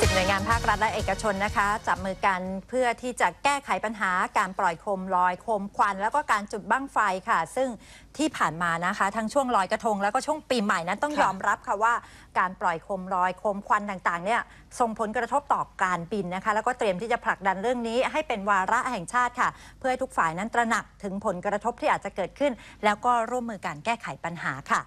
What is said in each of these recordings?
10หน่วยงานภาครัฐและเอกชนนะคะ จับมือกันเพื่อที่จะแก้ไขปัญหาการปล่อยโคมลอยโคมควัน แล้วก็การจุดบั้งไฟค่ะ ซึ่งที่ผ่านมานะคะ ทั้งช่วงลอยกระทง แล้วก็ช่วงปีใหม่นั้นต้องยอมรับค่ะว่าการปล่อยโคมลอยโคมควันต่างๆเนี่ยส่งผลกระทบต่อการบินนะคะ แล้วก็เตรียมที่จะผลักดันเรื่องนี้ ให้เป็นวาระแห่งชาติค่ะ เพื่อให้ทุกฝ่ายนั้นตระหนักถึงผลกระทบที่อาจจะเกิดขึ้น แล้วก็ร่วมมือการแก้ไขปัญหาค่ะ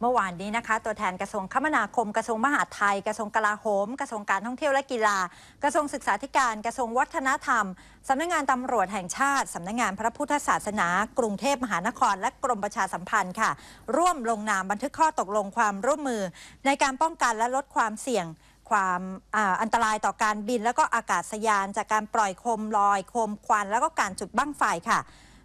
เมื่อวานนี้นะคะ ตัวแทนกระทรวงคมนาคม กระทรวงมหาดไทย กระทรวงกลาโหม กระทรวงการท่องเที่ยวและกีฬา กระทรวงศึกษาธิการ กระทรวงวัฒนธรรม สำนักงานตำรวจแห่งชาติ สำนักงานพระพุทธศาสนา กรุงเทพมหานคร และกรมประชาสัมพันธ์ค่ะ ร่วมลงนามบันทึกข้อตกลงความร่วมมือ ในการป้องกันและลดความเสี่ยงความอ,อันตรายต่อการบิน แล้วก็อากาศยาน จากการปล่อยโคมลอยโคมควัน แล้วก็การจุดบั้งไฟค่ะ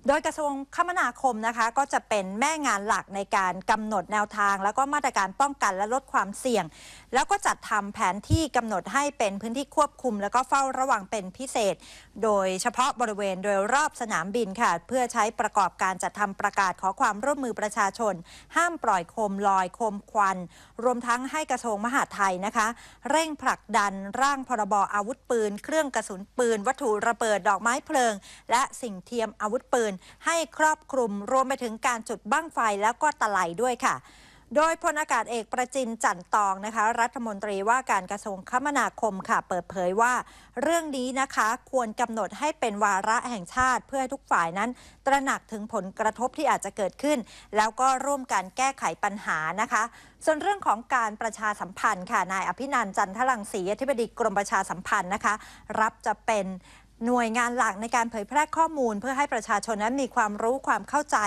โดยกระทรวงคมนาคมนะคะก็จะเป็นแม่งานหลักในการกำหนดแนวทาง แล้วก็มาตรการป้องกันและลดความเสี่ยง แล้วก็จัดทำแผนที่กำหนดให้เป็นพื้นที่ควบคุม แล้วก็เฝ้าระวังเป็นพิเศษ โดยเฉพาะบริเวณโดยรอบสนามบินค่ะ เพื่อใช้ประกอบการจัดทำประกาศขอความร่วมมือประชาชน ห้ามปล่อยโคมลอยโคมควัน รวมทั้งให้กระทรวงมหาดไทยนะคะ เร่งผลักดันร่างพรบอาวุธปืน เครื่องกระสุนปืน วัตถุระเบิดดอกไม้เพลิง และสิ่งเทียมอาวุธปืนให้ครอบคลุมรวมไปถึงการจุดบั้งไฟแล้วก็ตะไลด้วยค่ะ โดยพลอากาศเอกประจินจันตองนะคะ รัฐมนตรีว่าการกระทรวงคมนาคมค่ะ เปิดเผยว่า เรื่องนี้นะคะควรกำหนดให้เป็นวาระแห่งชาติ เพื่อให้ทุกฝ่ายนั้น ตระหนักถึงผลกระทบที่อาจจะเกิดขึ้น แล้วก็ร่วมกันแก้ไขปัญหานะคะส่วนเรื่องของการประชาสัมพันธ์ค่ะ นายอภินันท์จันทรังสีอธิบดีกรมประชาสัมพันธ์นะคะ รับจะเป็น หน่วยงานหลักในการเผยแพร่ข้อมูล เพื่อให้ประชาชนนั้นมีความรู้ความเข้าใจ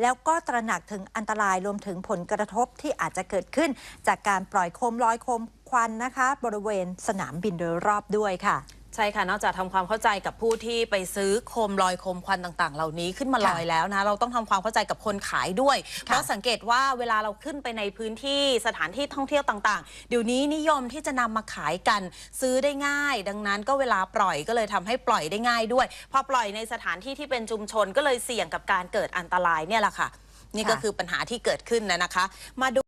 แล้วก็ตระหนักถึงอันตรายรวมถึงผลกระทบที่อาจจะเกิดขึ้น จากการปล่อยโคมลอยโคมควันนะคะ บริเวณสนามบินโดยรอบด้วยค่ะ ใช่ค่ะ นอกจากทำความเข้าใจกับผู้ที่ไปซื้อโคมลอยโคมควันต่างๆ เหล่านี้ขึ้นมาค่ะลอยแล้วนะเราต้องทำความเข้าใจกับคนขายด้วย เพราะสังเกตว่าเวลาเราขึ้นไปในพื้นที่สถานที่ท่องเที่ยวต่างๆ เดี๋ยวนี้นิยมที่จะนำมาขายกันซื้อได้ง่าย ดังนั้นก็เวลาปล่อยก็เลยทำให้ปล่อยได้ง่ายด้วย พอปล่อยในสถานที่ที่เป็นชุมชนก็เลยเสี่ยงกับการเกิดอันตรายเนี่ยแหละค่ะ นี่ก็ค่ะคือปัญหาที่เกิดขึ้นนะนะคะ มาดู